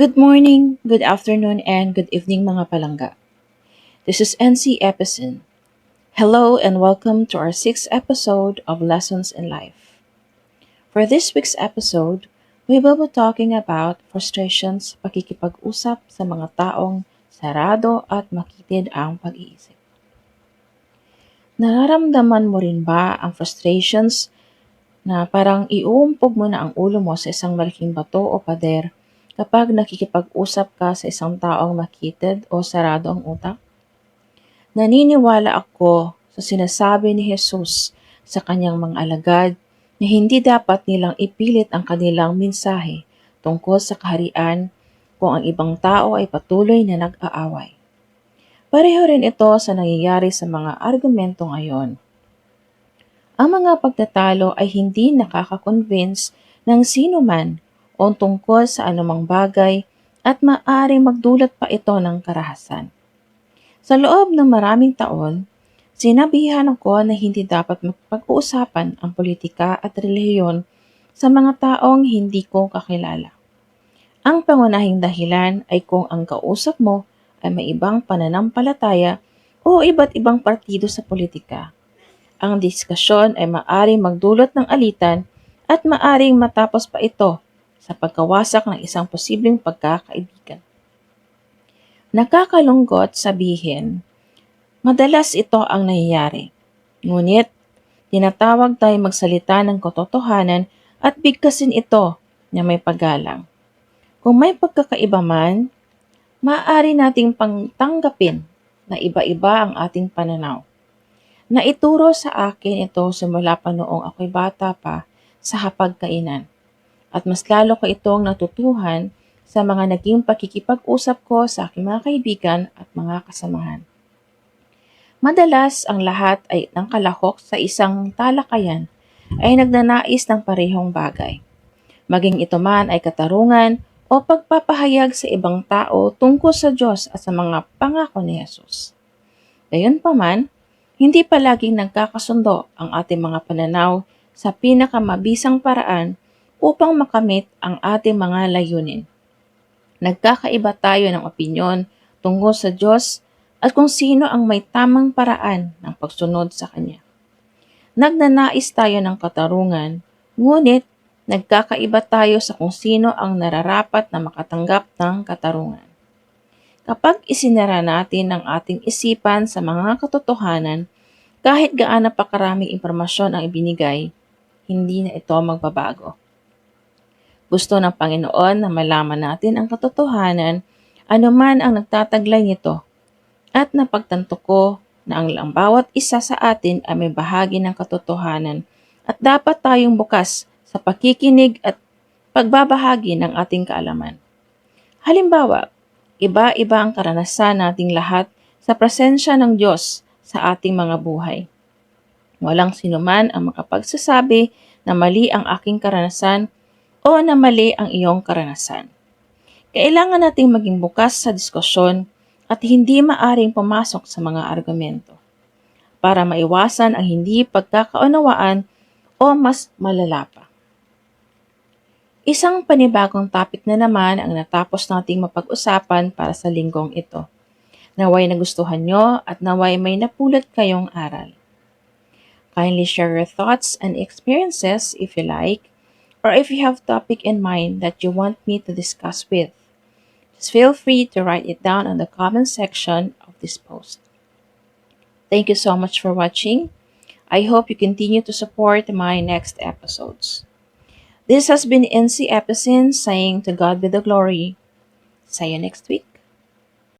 Good morning, good afternoon, and good evening mga palangga. This is NC Epison. Hello and welcome to our sixth episode of Lessons in Life. For this week's episode, we will be talking about frustrations pakikipag-usap sa mga taong sarado at makitid ang pag-iisip. Nararamdaman mo rin ba ang frustrations na parang iuumpog mo na ang ulo mo sa isang malaking bato o pader kapag nakikipag-usap ka sa isang taong makitid o sarado ang utak? Naniniwala ako sa sinasabi ni Jesus sa kanyang mga alagad na hindi dapat nilang ipilit ang kanilang mensahe tungkol sa kaharian kung ang ibang tao ay patuloy na nag-aaway. Pareho rin ito sa nangyayari sa mga argumento ngayon. Ang mga pagtatalo ay hindi nakaka-convince ng sino man o tungkol sa anumang bagay at maaaring magdulot pa ito ng karahasan. Sa loob ng maraming taon, sinabihan ako na hindi dapat magpag-uusapan ang politika at relihiyon sa mga taong hindi ko kakilala. Ang pangunahing dahilan ay kung ang kausap mo ay may ibang pananampalataya o iba't ibang partido sa politika. Ang diskusyon ay maaring magdulot ng alitan at maaring matapos pa ito sa pagkawasak ng isang posibleng pagkakaibigan. Nakakalungkot sabihin, madalas ito ang nangyayari. Ngunit, tinatawag tayo magsalita ng katotohanan at bigkasin ito na may paggalang. Kung may pagkakaiba man, maaari nating pangtanggapin na iba-iba ang ating pananaw. Naituro sa akin ito simula pa noong ako'y bata pa sa hapagkainan at mas lalo ko itong natutuhan sa mga naging pakikipag-usap ko sa aking mga kaibigan at mga kasamahan. Madalas ang lahat ay ng kalahok sa isang talakayan ay nagnanais ng parehong bagay. Maging ito man ay katarungan o pagpapahayag sa ibang tao tungkol sa Diyos at sa mga pangako ni Jesus. Gayunpaman, hindi palaging nagkakasundo ang ating mga pananaw sa pinakamabisang paraan upang makamit ang ating mga layunin. Nagkakaiba tayo ng opinyon tungkol sa Diyos at kung sino ang may tamang paraan ng pagsunod sa Kanya. Nagnanais tayo ng katarungan, ngunit nagkakaiba tayo sa kung sino ang nararapat na makatanggap ng katarungan. Kapag isinara natin ang ating isipan sa mga katotohanan, kahit gaano pa karaming impormasyon ang ibinigay, hindi na ito magbabago. Gusto ng Panginoon na malaman natin ang katotohanan anuman ang nagtataglay nito. At napagtanto ko na ang, bawat isa sa atin ay may bahagi ng katotohanan at dapat tayong bukas sa pakikinig at pagbabahagi ng ating kaalaman. Halimbawa, iba-iba ang karanasan nating lahat sa presensya ng Diyos sa ating mga buhay. Walang sinuman ang makapagsasabi na mali ang aking karanasan o na mali ang iyong karanasan. Kailangan nating maging bukas sa diskusyon at hindi maaring pumasok sa mga argumento para maiwasan ang hindi pagkakaunawaan o mas malala pa. Isang panibagong topic na naman ang natapos nating mapag-usapan para sa linggong ito. Naway nagustuhan nyo at naway may napulot kayong aral. Kindly share your thoughts and experiences if you like or if you have topic in mind that you want me to discuss with. Just feel free to write it down on the comment section of this post. Thank you so much for watching. I hope you continue to support my next episodes. This has been NC Epicene saying to God be the glory. See you next week.